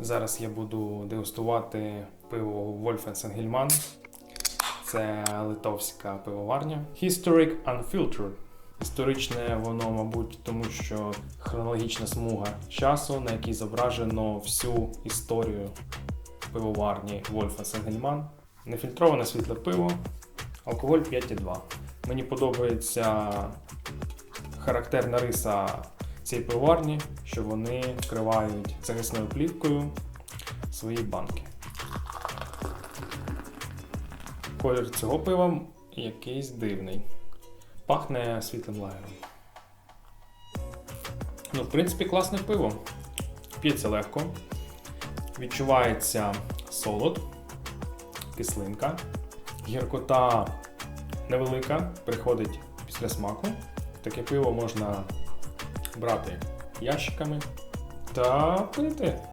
Зараз я буду дегустувати пиво Wolfen Сенгельман. Це литовська пивоварня. Historic Unfiltered. Історичне воно, мабуть, тому що хронологічна смуга часу, на якій зображено всю історію пивоварні Wolfen Сенгельман. Нефільтроване світле пиво, алкоголь 5,2. Мені подобається характерна риса цієї пивоварні, що вони вкривають захисною плівкою свої банки. Колір цього пива якийсь дивний. Пахне світлим лагером. Ну, в принципі, класне пиво. П'ється легко. Відчувається солод, кислинка. Гіркота невелика, приходить після смаку. Таке пиво можна брати ящиками та пити.